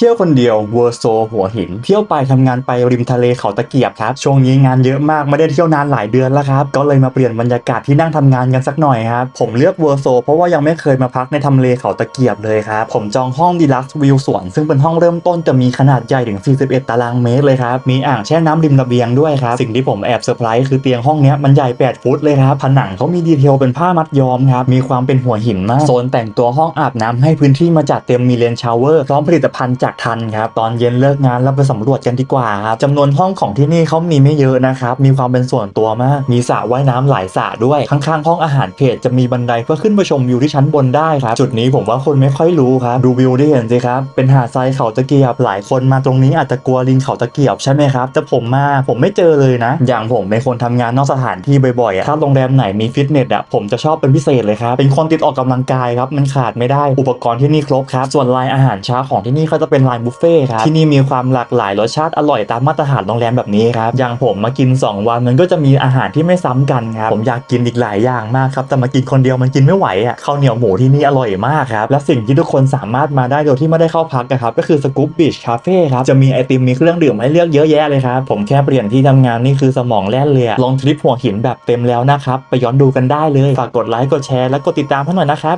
เที่ยวคนเดียวเวอร์โซหัวหิน เที่ยวไปทำงานไปริมทะเลเขาตะเกียบครับ ช่วงนี้งานเยอะมากไม่ได้เที่ยวนานหลายเดือนแล้วครับ ก็เลยมาเปลี่ยนบรรยากาศที่นั่งทำงานกันสักหน่อยครับ ผมเลือกเวอร์โซเพราะว่ายังไม่เคยมาพักในทำเลเขาตะเกียบเลยครับ ผมจองห้องดีลักซ์วิวสวน ซึ่งเป็นห้องเริ่มต้นจะมีขนาดใหญ่ถึง 41 ตารางเมตรเลยครับ มีอ่างแช่น้ำริมระเบียงด้วยครับ สิ่งที่ผมแอบเซอร์ไพรส์คือเตียงห้องนี้มันใหญ่ 8 ฟุตเลยครับ ผนังเขามีดีเทลเป็นผ้ามัดย้อมครับ มีความเป็นหัวหินมาก โซนแต่งตัวห้องอาบน้ำให้พื้นที่มาจัดเต็มมีเลนชาวเวอร์พร้อมผลิตภัณฑ์จากทันครับตอนเย็นเลิกงานเราไปสำรวจกันดีกว่าครับจำนวนห้องของที่นี่เขามีไม่เยอะนะครับมีความเป็นส่วนตัวมาก มีสระว่ายน้ำหลายสระด้วยข้างๆห้องอาหารเพจจะมีบันไดเพื่อขึ้นไปชมวิวที่ชั้นบนได้ครับจุดนี้ผมว่าคนไม่ค่อยรู้ครับดูวิวได้เห็นสิครับเป็นหาดทรายเขาตะเกียบหลายคนมาตรงนี้อาจจะกลัวลิงเขาตะเกียบใช่ไหมครับแต่ผมมาผมไม่เจอเลยนะ อย่างผมเป็นคนทำงานนอกสถานที่บ่อยๆถ้าโรงแรมไหนมีฟิตเนสอะผมจะชอบเป็นพิเศษเลยครับเป็นคนติดออกกำลังกายครับมันขาดไม่ได้อุปกรณ์ที่นี่ครบครับส่วนลายอาหารเช้าของที่นี่เขาจะเป็นลายบุฟเฟ่ต์ครับที่นี่มีความหลากหลายรสชาติอร่อยตามมาตรฐานโรงแรมแบบนี้ครับอย่างผมมากิน 2 วันมันก็จะมีอาหารที่ไม่ซ้ำกันครับผมอยากกินอีกหลายอย่างมากครับแต่มากินคนเดียวมันกินไม่ไหวอะข้าวเหนียวหมูที่นี่อร่อยมากครับและสิ่งที่ทุกคนสามารถมาได้โดยที่ไม่ได้เข้าพักนะครับก็คือสกู๊ปบีชคาเฟ่ครับจะมีไอติมมีเครื่องดื่มให้เลือกเยอะแยะเลยครับผมแค่เปลี่ยนที่ทำงานนี่คือสมองแล่นเลยอะลงทริปหัวหินแบบเต็มแล้วนะครับไปย้อนดูกันได้เลยฝากกดไลค์กดแชร์และกดติดตามให้หน่อยนะครับ